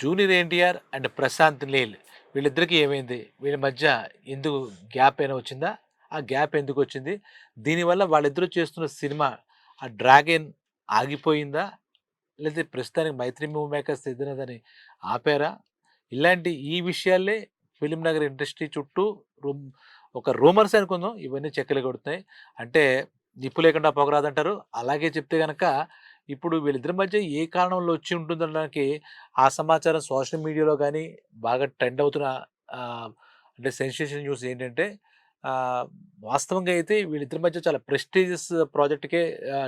Junior NTR and Prashanth Neel. వీళ్ళిద్దరికీ ఏమైంది? వీళ్ళ మధ్య ఎందుకు గ్యాప్ అయినా వచ్చిందా? ఆ గ్యాప్ ఎందుకు వచ్చింది? దీనివల్ల వాళ్ళిద్దరూ చేస్తున్న సినిమా ఆ డ్రాగన్ ఆగిపోయిందా? లేదా ప్రస్తుతానికి మైత్రి మూవీ మేకర్స్ ఎదిరినదని ఆపారా? ఇలాంటి ఈ విషయాలే ఫిలిం నగర్ ఇండస్ట్రీ చుట్టూ రూమ్ ఒక రూమర్స్ అనుకుందాం ఇవన్నీ చెక్కలు కొడుతున్నాయి. అంటే నిప్పు లేకుండా పొగరాదంటారు. అలాగే చెప్తే కనుక ఇప్పుడు వీళ్ళిద్దరి మధ్య ఏ కారణంలో వచ్చి ఉంటుందనడానికి ఆ సమాచారం సోషల్ మీడియాలో కానీ బాగా ట్రెండ్ అవుతున్న అంటే సెన్సేషన్ న్యూస్ ఏంటంటే వాస్తవంగా అయితే వీళ్ళిద్దరి మధ్య చాలా ప్రెస్టీజియస్ ప్రాజెక్ట్కే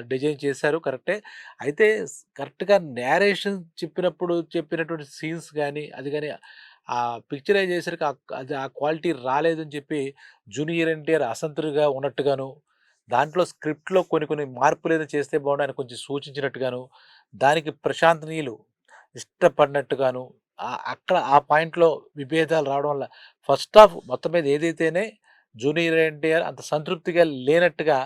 డిజైన్ చేశారు. కరెక్టే. అయితే కరెక్ట్గా నేరేషన్ చెప్పినప్పుడు చెప్పినటువంటి సీన్స్ కానీ అది కానీ ఆ పిక్చరైజ్ చేసరికి ఆ- అది ఆ క్వాలిటీ రాలేదని చెప్పి జూనియర్ ఎన్టీఆర్ అసంతృగా ఉన్నట్టుగాను దాంట్లో స్క్రిప్ట్లో కొన్ని కొన్ని మార్పులు ఏదో చేస్తే బాగుండని కొంచెం సూచించినట్టుగాను దానికి ప్రశాంత్ నీళ్ళు ఇష్టపడినట్టుగాను అక్కడ ఆ పాయింట్లో విభేదాలు రావడం వల్ల ఫస్ట్ ఆఫ్ మొత్తం మీద ఏదైతేనే జూనియర్ ఎన్టీఆర్ అంత సంతృప్తిగా లేనట్టుగా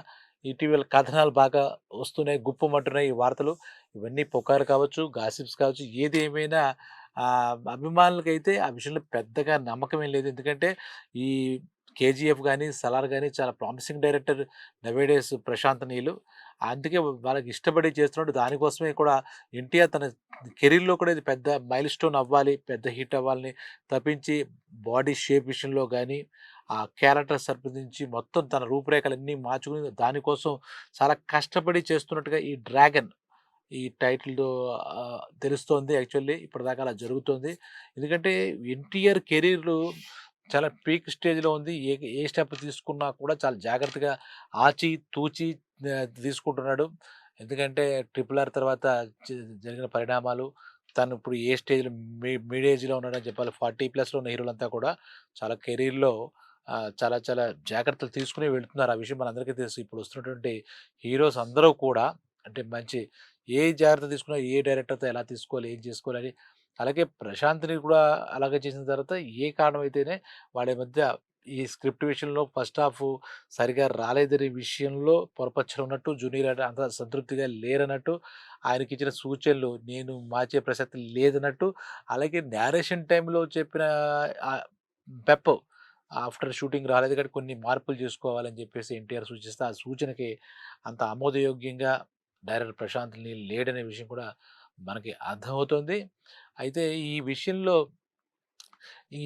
ఇటీవల కథనాలు బాగా వస్తున్నాయి గుప్పమంటున్నాయి ఈ వార్తలు. ఇవన్నీ పొకారు కావచ్చు గాసిప్స్ కావచ్చు ఏది ఏమైనా అభిమానులకైతే ఆ విషయంలో పెద్దగా నమ్మకం ఏం లేదు. ఎందుకంటే ఈ కేజీఎఫ్ కానీ సలార్ కానీ చాలా promising director nowadays Prashanth Neel. అందుకే వాళ్ళకి ఇష్టపడి చేస్తున్నాడు. దానికోసమే కూడా ఎన్టీఆర్ తన కెరీర్లో కూడా ఇది పెద్ద మైల్ స్టోన్ అవ్వాలి పెద్ద హిట్ అవ్వాలని తప్పించి బాడీ షేప్ విషయంలో కానీ ఆ క్యారెక్టర్ సంప్రదించి మొత్తం తన రూపురేఖలన్నీ మార్చుకుని దానికోసం చాలా కష్టపడి చేస్తున్నట్టుగా ఈ డ్రాగన్ ఈ టైటిల్ తెలుస్తోంది యాక్చువల్లీ. ఇప్పటిదాకా అలా జరుగుతుంది. ఎందుకంటే ఎన్టీఆర్ కెరీర్లు చాలా పీక్ స్టేజ్లో ఉంది. ఏ ఏ స్టెప్ తీసుకున్నా కూడా చాలా జాగ్రత్తగా ఆచి తూచి తీసుకుంటున్నాడు. ఎందుకంటే ట్రిపుల్ ఆర్ తర్వాత జ- జరిగిన పరిణామాలు తను ఇప్పుడు ఏ స్టేజ్లో మీ మిడ్ ఏజ్లో ఉన్నాడని చెప్పాలి. ఫార్టీ ప్లస్లో ఉన్న హీరోలంతా కూడా చాలా కెరీర్లో చాలా చాలా జాగ్రత్తలు తీసుకుని వెళ్తున్నారు. ఆ విషయం మనందరికీ తెలుసు. ఇప్పుడు వస్తున్నటువంటి హీరోస్ అందరూ కూడా అంటే మంచి ఏ జాగ్రత్త తీసుకున్నా ఏ డైరెక్టర్తో ఎలా తీసుకోవాలి ఏం చేసుకోవాలి అలాగే ప్రశాంత్ని కూడా అలాగే చేసిన తర్వాత ఏ కారణం అయితేనే వాళ్ళ మధ్య ఈ స్క్రిప్ట్ విషయంలో ఫస్ట్ హాఫ్ సరిగా రాలేదనే విషయంలో పొరపచ్చలు ఉన్నట్టు జూనియర్ అంటే అంత సంతృప్తిగా లేరన్నట్టు ఆయనకి ఇచ్చిన సూచనలు నేను మార్చే ప్రసక్తి లేదన్నట్టు అలాగే నేరేషన్ టైంలో చెప్పిన పెప్ ఆఫ్టర్ షూటింగ్ రాలేదు కాబట్టి కొన్ని మార్పులు చేసుకోవాలని చెప్పేసి ఎన్టీఆర్ సూచిస్తే ఆ సూచనకి అంత ఆమోదయోగ్యంగా డైరెక్టర్ ప్రశాంత్ని లేడనే విషయం కూడా మనకి అర్థమవుతుంది. అయితే ఈ విషయంలో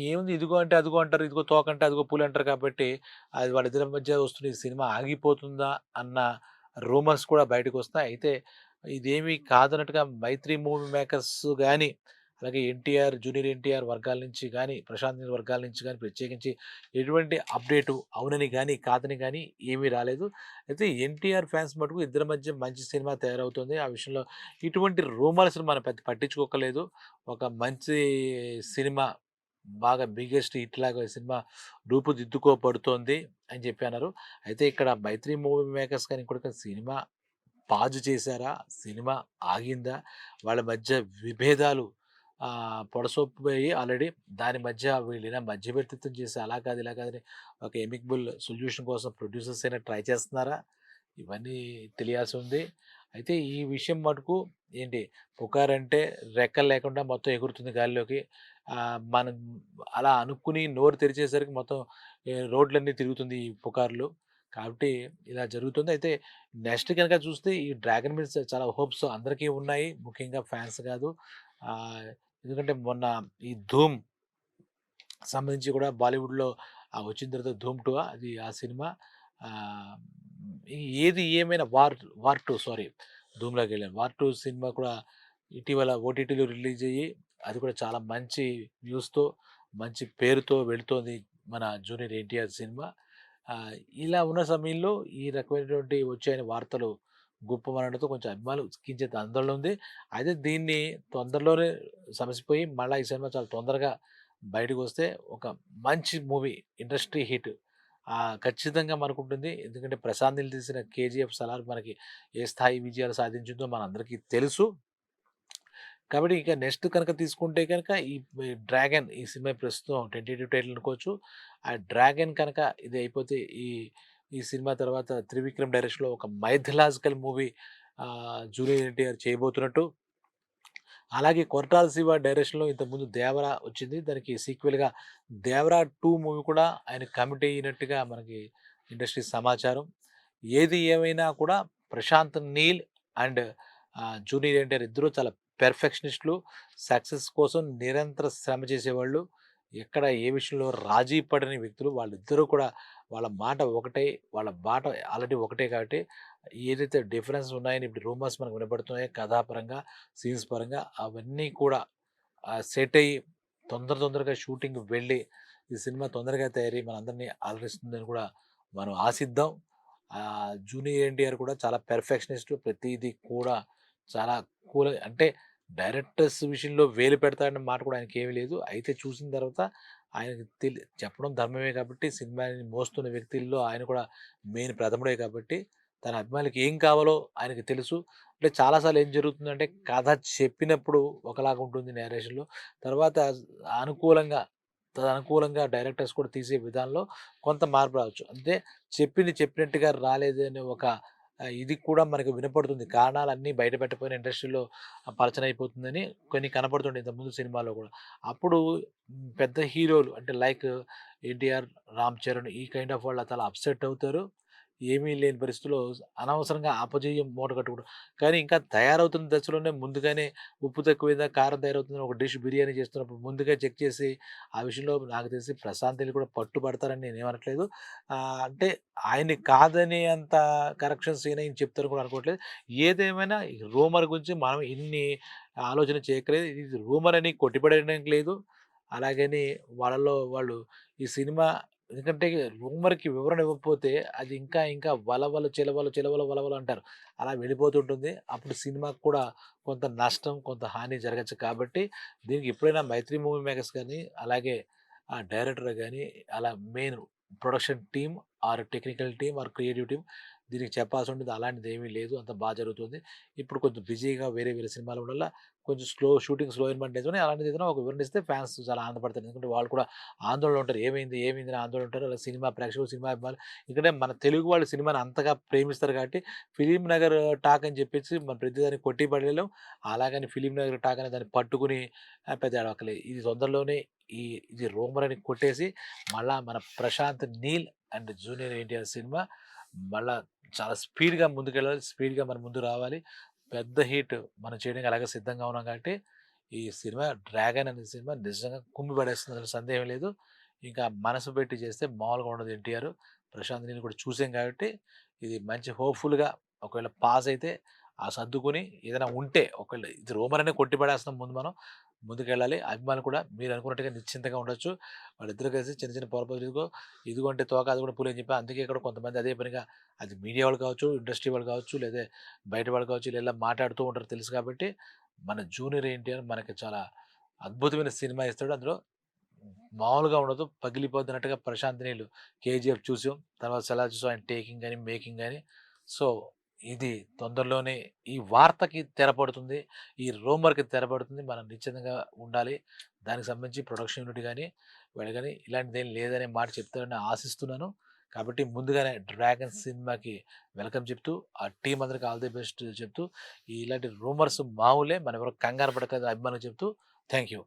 ఏముంది ఇదిగో అంటే అదిగో అంటారు ఇదిగో తోకంటే అదిగో పూలు అంటారు కాబట్టి అది వాళ్ళిద్దరి మధ్య వస్తున్న ఈ సినిమా ఆగిపోతుందా అన్న రూమర్స్ కూడా బయటకు వస్తాయి అయితే ఇదేమీ కాదన్నట్టుగా మైత్రి మూవీ మేకర్స్ కానీ అలాగే ఎన్టీఆర్ జూనియర్ ఎన్టీఆర్ వర్గాల నుంచి కానీ ప్రశాంత్ వర్గాల నుంచి కానీ ప్రత్యేకించి ఎటువంటి అప్డేటు అవునని కానీ కాదని కానీ ఏమీ రాలేదు. అయితే ఎన్టీఆర్ ఫ్యాన్స్ మటుకు ఇద్దరి మధ్య మంచి సినిమా తయారవుతుంది. ఆ విషయంలో ఇటువంటి రూమర్స్ మనం పెద్ద పట్టించుకోకలేదు. ఒక మంచి సినిమా బాగా బిగ్గెస్ట్ హిట్ లాగా సినిమా రూపుదిద్దుకోబడుతోంది అని చెప్పి అన్నారు. అయితే ఇక్కడ మైత్రి మూవీ మేకర్స్ కానీ కూడా సినిమా పాజు చేశారా? సినిమా ఆగిందా? వాళ్ళ మధ్య విభేదాలు పొడసొప్పిపోయి ఆల్రెడీ దాని మధ్య వీళ్ళ మధ్యవర్తిత్వం చేసి అలా కాదు ఇలా కాదని ఒక ఎమిక్బుల్ సొల్యూషన్ కోసం ప్రొడ్యూసర్స్ అయినా ట్రై చేస్తున్నారా? ఇవన్నీ తెలియాల్సి ఉంది. అయితే ఈ విషయం మటుకు ఏంటి? పుకారంటే రెక్కలు లేకుండా మొత్తం ఎగురుతుంది గాలిలోకి. మనం అలా అనుకుని నోరు తెరిచేసరికి మొత్తం రోడ్లన్నీ తిరుగుతుంది ఈ పుకార్లు. కాబట్టి ఇలా జరుగుతుంది. అయితే నెక్స్ట్ కనుక చూస్తే ఈ డ్రాగన్ మీద చాలా హోప్స్ అందరికీ ఉన్నాయి. ముఖ్యంగా ఫ్యాన్స్ కాదు. ఎందుకంటే మొన్న ఈ ధూమ్ సంబంధించి కూడా బాలీవుడ్లో వచ్చిన తర్వాత ధూమ్ టూ అది ఆ సినిమా ఏది ఏమైనా వార్ వార్ టూ సారీ ధూమ్లోకి వెళ్ళాను. వార్ టూ సినిమా కూడా ఇటీవల ఓటీటీలో రిలీజ్ అయ్యి అది కూడా చాలా మంచి న్యూస్తో మంచి పేరుతో వెళుతోంది మన జూనియర్ ఎన్టీఆర్ సినిమా. ఇలా ఉన్న సమయంలో ఈ రకమైనటువంటి వచ్చే వార్తలు గుప్పమనడంతో కొంచెం అభిమానులు కించిత్ ఆందోళన ఉంది అయితే దీన్ని తొందరలోనే సమసిపోయి మళ్ళీ ఈ సినిమా చాలా తొందరగా బయటకు వస్తే ఒక మంచి మూవీ ఇండస్ట్రీ హిట్. ఖచ్చితంగా మనకు ఉంటుంది ఎందుకంటే ప్రశాంత్ నీల్ తీసిన కేజీఎఫ్ సలార్ మనకి ఏ స్థాయి విజయాలు సాధించిందో మనందరికీ తెలుసు. కాబట్టి ఇక నెక్స్ట్ కనుక తీసుకుంటే కనుక ఈ డ్రాగన్ ఈ సినిమా ప్రస్తుతం టెంటేటివ్ టైటిల్ అనుకోవచ్చు. ఆ డ్రాగన్ కనుక ఇది అయిపోతే ఈ ఈ సినిమా తర్వాత త్రివిక్రమ్ డైరెక్షన్లో ఒక మైథలాజికల్ మూవీ జూనియర్ ఎన్టీఆర్ చేయబోతున్నట్టు అలాగే కొరటాల శివ డైరెక్షన్‌లో ఇంతకుముందు 'దేవర' వచ్చింది. దానికి సీక్వెల్‌గా 'దేవర టూ మూవీ కూడా ఆయన కమిట్ అయినట్టుగా మనకి ఇండస్ట్రీ సమాచారం. ఏది ఏమైనా కూడా Prashanth Neel and junior NTR ఇద్దరూ చాలా పెర్ఫెక్షనిస్టులు. సక్సెస్ కోసం నిరంతర శ్రమ చేసేవాళ్ళు. ఎక్కడ ఏ విషయంలో రాజీ పడని వ్యక్తులు. వాళ్ళిద్దరూ కూడా వాళ్ళ మాట ఒకటే. వాళ్ళ బాట ఆల్రెడీ ఒకటే కాబట్టి ఏదైతే డిఫరెన్స్ ఉన్నాయని ఇప్పుడు రూమర్స్ మనకు వినపడుతున్నాయో కథాపరంగా, సీన్స్ పరంగా అవన్నీ కూడా సెట్ అయ్యి తొందర తొందరగా షూటింగ్ వెళ్ళి ఈ సినిమా తొందరగా తయారీ మనందరినీ ఆలరిస్తుందని కూడా మనం ఆశిద్దాం. జూనియర్ ఎన్టీఆర్ కూడా చాలా పెర్ఫెక్షనిస్ట్. ప్రతిదీ కూడా చాలా కూల్ అంటే డైరెక్టర్స్ విషయంలో వేలు పెడతాడనే మాట కూడా ఆయనకి ఏమీ లేదు. అయితే చూసిన తర్వాత ఆయనకి తెలి చెప్పడం ధర్మమే కాబట్టి సినిమాని మోస్తున్న వ్యక్తుల్లో ఆయన కూడా మెయిన్ ప్రథముడే కాబట్టి తన అభిమానులకి ఏం కావాలో ఆయనకి తెలుసు. అంటే చాలా సార్లు ఏం జరుగుతుందంటే కథ చెప్పినప్పుడు ఒకలాగా ఉంటుంది నేరేషన్‌లో. తర్వాత అనుకూలంగా తదనుకూలంగా డైరెక్టర్స్ కూడా తీసే విధానంలో కొంత మార్పు రావచ్చు. అంటే చెప్పింది చెప్పినట్టుగా రాలేదనే ఒక ఇది కూడా మనకు వినపడుతుంది. కారణాలన్నీ బయట పెట్టకపోయినా ఇండస్ట్రీలో పలచన అయిపోతుందని కొన్ని కనపడుతుంటాయి ఇంతకుముందు సినిమాలో కూడా. అప్పుడు పెద్ద హీరోలు అంటే లైక్ 'ఎన్టీఆర్', 'రామ్ చరణ్' ఈ కైండ్ ఆఫ్ వాళ్ళు చాలా అప్‌సెట్ అవుతారు. ఏమీ లేని పరిస్థితిలో అనవసరంగా ఆపజేయం మూట కట్టుకోవడం. కానీ ఇంకా తయారవుతున్న దశలోనే ముందుగానే ఉప్పు తక్కువైందా, కారం తయారవుతుందని ఒక డిష్ బిర్యానీ చేస్తున్నప్పుడు ముందుగా చెక్ చేసి ఆ విషయంలో నాకు తెలిసి ప్రశాంతిని కూడా పట్టుబడతారని నేను ఏమనట్లేదు అంటే ఆయన్ని కాదని అంత కరెక్షన్స్ ఏమైనా అని చెప్తారని కూడా అనుకోవట్లేదు. ఏదేమైనా ఈ రూమర్ గురించి మనం ఇన్ని ఆలోచన చేయకలేదు ఇది రూమర్ అని కొట్టిపడడానికి లేదు. అలాగని వాళ్ళలో వాళ్ళు ఈ సినిమా ఎందుకంటే రూమర్‌కి వివరణ ఇవ్వకపోతే అది ఇంకా ఇంకా వలవలు చెలవలు చెలవలు వలవలు అంటారు. అలా వెళ్ళిపోతుంటుంది. అప్పుడు సినిమాకి కూడా కొంత నష్టం, కొంత హాని జరగచ్చు కాబట్టి దీనికి ఎప్పుడైనా మైత్రి మూవీ మేకర్స్ కానీ అలాగే ఆ డైరెక్టర్ కానీ అలా main production team or technical team or creative team దీనికి చెప్పాల్సి ఉంటుంది. అలాంటిది ఏమీ లేదు. అంత బాగా జరుగుతుంది. ఇప్పుడు కొంచెం బిజీగా వేరే వేరే సినిమాలు ఉండడం వల్ల కొంచెం స్లో షూటింగ్ స్లో అయినటువంటి నిజమే. అలాంటిది ఏదైనా ఒక వివరణ ఇస్తే ఫ్యాన్స్ చాలా ఆనందపడతారు. ఎందుకంటే వాళ్ళు కూడా ఆందోళన ఉంటారు. ఏమైంది? ఏమైంది? అని ఆందోళన ఉంటారు. అలా సినిమా ప్రేక్షకులు, సినిమా అభిమానులు ఎందుకంటే మన తెలుగు వాళ్ళు సినిమాని అంతగా ప్రేమిస్తారు కాబట్టి ఫిలిం నగర్ టాక్ అని చెప్పేసి మన ప్రతిదాన్ని కొట్టి పడలేము అలాగని ఫిలిం నగర్ టాక్ అనే దాన్ని పట్టుకుని పెద్ద ఏడవక్కర్లేదు. ఇది తొందరలోనే ఈ ఇది రూమర్ అని కొట్టేసి మళ్ళా మన Prashanth Neel and junior NTR cinema మళ్ళా చాలా స్పీడ్‌గా ముందుకెళ్ళాలి. స్పీడ్‌గా మనం ముందు రావాలి. పెద్ద హిట్ మనం చేయడానికి అలాగే సిద్ధంగా ఉన్నాం కాబట్టి ఈ సినిమా 'డ్రాగన్' అనే సినిమా నిజంగా కుమ్మి పడేస్తుంది. సందేహం లేదు. ఇంకా మనసు పెట్టి చేస్తే మామూలుగా ఉండదు ఎన్టీఆర్. ప్రశాంత్ నేను కూడా చూసాం కాబట్టి ఇది మంచి హోప్‌ఫుల్‌గా ఒకవేళ పాస్ అయితే ఆ సర్దుకొని ఏదైనా ఉంటే ఒకళ్ళు ఇది రూమర్ అనే కొట్టి ముందు మనం. ముందుకెళ్ళాలి. అభిమానులు కూడా మీరు అనుకున్నట్టుగా నిశ్చింతగా ఉండొచ్చు. వాళ్ళిద్దరు కలిసి చిన్న చిన్న పొరపాట్లు ఇదిగో అంటే తోక అది కూడా పులి అని చెప్పి అందుకే ఇక్కడ కొంతమంది అదే పనిగా అది మీడియా వాళ్ళు కావచ్చు, ఇండస్ట్రీ వాళ్ళు కావచ్చు, లేదా బయట వాళ్ళు కావచ్చు ఇలా మాట్లాడుతూ ఉంటారు తెలుసు కాబట్టి మన జూనియర్ ఏంటి అని మనకి చాలా అద్భుతమైన సినిమా ఇస్తాడు. అందులో మామూలుగా ఉండదు. పగిలిపోతున్నట్టుగా ప్రశాంత్ నీళ్ళు 'కేజీఎఫ్' చూసాం. తర్వాత 'సలార్' చూసాం. ఆయన టేకింగ్ కానీ మేకింగ్ కానీ సో, ఇది తొందరలోనే ఈ వార్తకి తెరపడుతుంది. ఈ రూమర్‌కి తెరపడుతుంది. మనం నిశ్చితంగా ఉండాలి. దానికి సంబంధించి ప్రొడక్షన్ యూనిట్ కానీ వీళ్ళు కానీ ఇలాంటిది ఏం లేదనే మాట చెప్తారని ఆశిస్తున్నాను. కాబట్టి ముందుగానే 'డ్రాగన్' సినిమాకి వెల్కమ్ చెప్తూ, ఆ టీం అందరికి ఆల్ ది బెస్ట్ చెప్తూ, ఇలాంటి రూమర్స్ మామూలే. మనం ఎవరు కంగారు పడక అభిమానులు చెప్తూ థ్యాంక్ యూ.